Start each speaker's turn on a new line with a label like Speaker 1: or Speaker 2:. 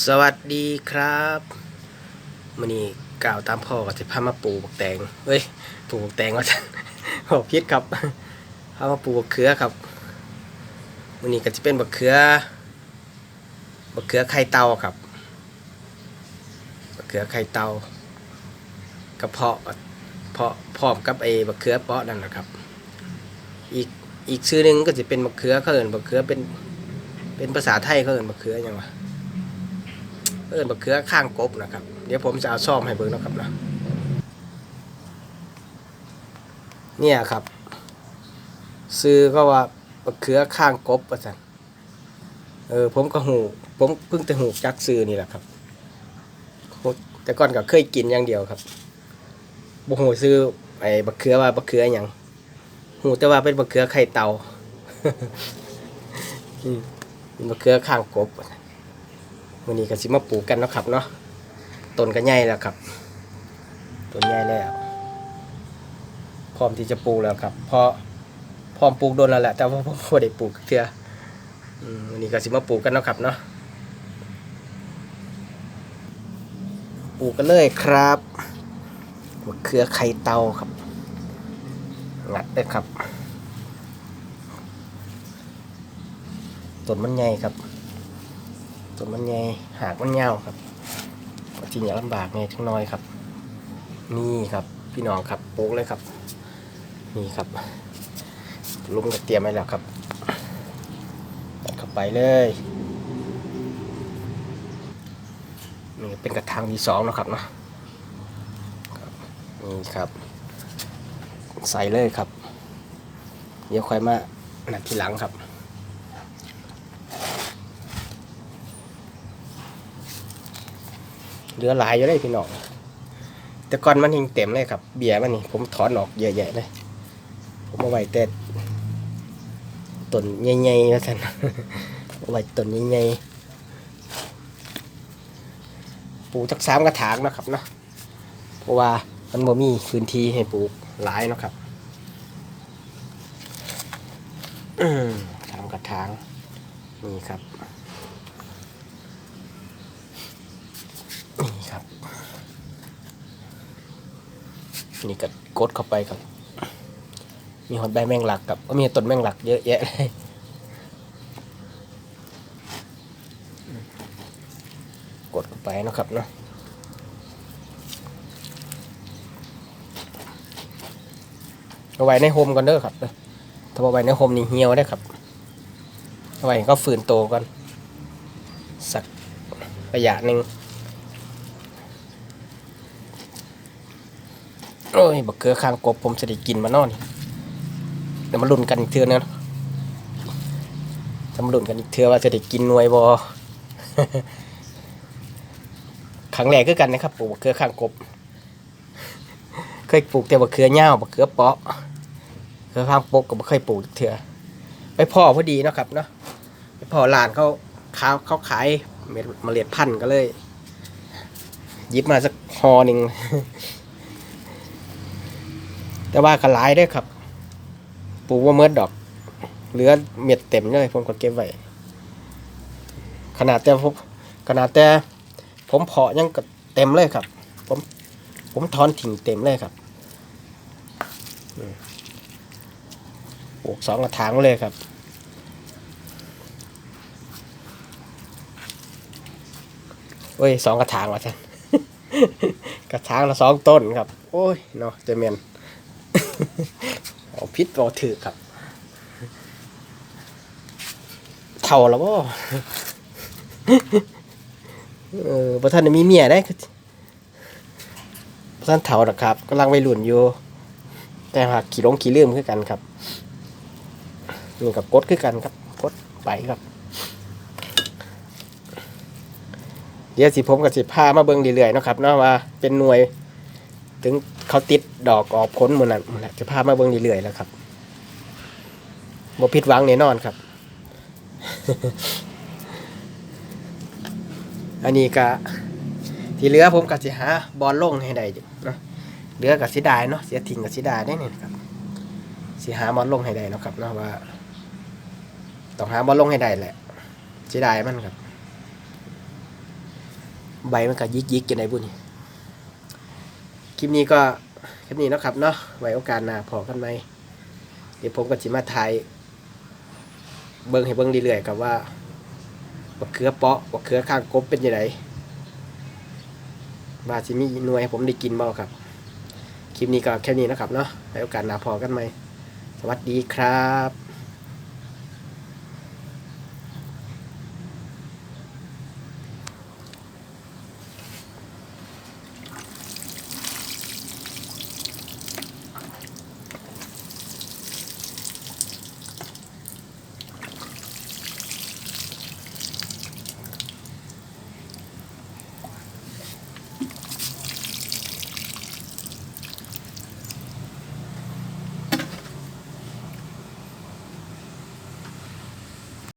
Speaker 1: สวัสดีครับมันนี้กล่าวตามพ่อกับสิพามาปลูกแตงเฮ้ยปลูกแตงว่าจันบอกพิษครับพามาปลูกเขือครับมันนี้ก็จะเป็นบักเขือบักเขือไข่เต่าครับบักเขือไข่เต่ากระเพาะเพาะพร้อมกับไอ้บักเขือเปาะนั่นแหละครับ อีกอีกชื่อหนึงก็จะเป็นบักเขือเขาเอินบักเขือเป็นเป็นภาษาไทยเขาเอินบักเขือยังวะ เอิ้นบักเขือข้างกบนะครับ เดี๋ยวผมจะเอาซ่อมให้เบิ่งนะครับนะเนี่ยครับซื้อก็ว่าบักเขือข้างกบว่าซั่นเออผมก็หูผมเพิ่งจะหูจักซื้อนี่แหละครับ แต่ก่อนก็เคยกินอย่างเดียวครับบ่หูซื้อไอ้บักเขือว่าบักเขือหยังหูแต่ว่าเป็นบักเขือไข่เตาเป็นบักเขือข้างกบ วันนี้ก็สิมาปลูกกันนะครับเนาะต้นก็ใหญ่แล้วครับต้นใหญ่แล้วพร้อมที่จะปลูกแล้วครับเพราะพร้อมปลูกโดนแล้วแหละแต่ว่าผมบ่ได้ปลูกเทื่ออืมวันนี้ก็สิมาปลูกกันนะครับเนาะปลูกกันเลยครับมะเขือไข่เตาครับงัดเลยครับต้นมันใหญ่ครับ ต้นมันใหญ่หากมันยาวครับก็จริงอย่าลำบากไงทั้งน้อยครับ นี่ครับพี่น้องครับโปลูกเลยครับ นี่ครับลุงก็เตรียมไว้แล้วครับตัดเข้าไปเลยนี่เป็นกระถางที่สองนะครับเนาะนี่ครับ ใส่เลยครับเดี๋ยวค่อยมาหนักทีหลังครับ เหลือหลายอยู่เลยพี่น้องแต่ก่อนมันหิงเต็มเลยครับ เบียร์มันนี่ผมถอนออกเยอะแยะเลยผมเอาไว้แต่ต้นใหญ่ๆนะท่านเอาไว้ต้นใหญ่ๆปลูกจักสามกระถางนะครับเนาะเพราะว่ามันบ่มีพื้นที่ให้ปลูกหลายนะครับสามกระถางนี่ครับ นี่ครับ นี่ก็กดเข้าไปครับ มีหอดใบแมงหลักกับก็มีต้นแมงหลักเยอะแยะเลยกดเข้าไปนะครับเนาะเอาไว้ในโฮมก่อนเด้อครับถ้าเอาไว้ในโฮมนี่เหี่ยวได้ครับเอาไว้ให้เขาฝืนโตก่อนสักระยะหนึ่ง โอ้ยบักเกลือข้างกบผมจะได้กินมานอนเดี๋ยวมาลุ้นกันอีกเทื่อนึงจะมาลุ้นกันอีกเทื่อว่าจะได้กินหน่วยบอครั้งแรกคือกันนะครับปลูกบักเกลือข้างกบ เคยปลูกแต่บักเกลือเง่าบักเกลือเปาะเกลือข้างปกก็บ่เคยปลูกอีกเทื่อไปพ่อพอดีนะครับเนาะไปพ่อร้านเขาเขาเขาขายเม็ดเมล็ดพันธุ์ก็เลยยิบมาสักฮอหนึ่ง แต่ว่าก็หลายได้ครับ ปลูกว่าเมื่อดอก เหลือเม็ดเต็มเลยผมก็เก็บไว้ ขนาดแต่ผมขนาดแต่ผมเพาะยังก็เต็มเลยครับ ผมผมถอนถิ่งเต็มเลยครับอืมปลูกสองกระถางเลยครับเว้ยสองกระถางวะท่านกระถางละสองต้นครับ โอ้ยเนาะเจเมียน เอาพิษบอถือครับ เท่าแล้วบ่เออพระท่านมีเมียได้คือพระท่านเท่าหรอกครับกำลังวัยรุ่นอยู่ แต่หากขี่ลงขี่เลืมคือกันครับนี่กับกดคือกันครับกดไปครับ เดี๋ยวสิผมกับสิพามาเบิ่งเรื่อยๆนะครับเนาะว่าเป็นหน่วยถึง เขาติดดอกออกผลหมดนั่นหมดแล้วจะพามาเบิ่งเรื่อยๆแล้วครับบ่ผิดหวังแน่นอนครับ อันนี้ก็ที่เหลือผมก็สิหาบอลลงให้ได้อยู่เนาะเหลือก็สิได้เนาะเสียทิ้งก็สิได้ได้นี่ครับสิหาบอลลงให้ได้เนาะครับเนาะว่าต้องหาบอลลงให้ได้แหละสิได้มันครับ ใบมันก็ยิกยิกๆกันไหนบุญค ลิปนี้ก็คลิปนี้นะครับเนาะไว้โอกาสหน้าพอกันไหมเดี๋ยวผมก็จะมาถ่ายเบิ้งให้เบิ้งเรื่อยๆกับว่าบักเขือเปาะบักเขือข้างกบเป็นยังไงว่าสิมีหน่วยให้ผมได้กินบ่ครับ คลิปนี้ก็แค่นี้นะครับเนาะไว้โอกาสหน้าพอกันไหมสวัสดีครับ